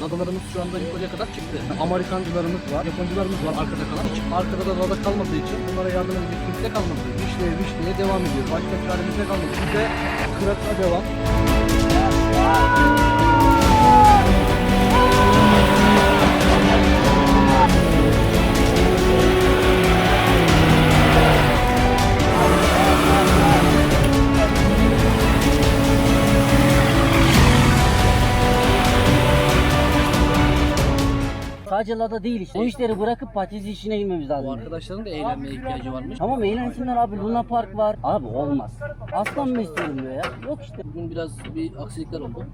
Nadalarımız şu anda yukarıya kadar çıktı. Amerikancılarımız var, Japoncılarımız var arkada kalan. Hiç arkada da nada kalmadığı için bunlara yardım edecek kimse kalmadı. Vişneye vişneye devam ediyoruz. Başka çaremiz de kalmadı. Biz de kıratına devam. Sadece Lada değil işte. Bu işleri bırakıp patates işine girmemiz Bu lazım. arkadaşların da eğlenmeye ihtiyacı varmış. Tamam eğlensinler abi Luna Park var. Abi olmaz. Aslan mı istiyorum diyor ya. Yok işte. Bugün biraz bir aksilikler oldu.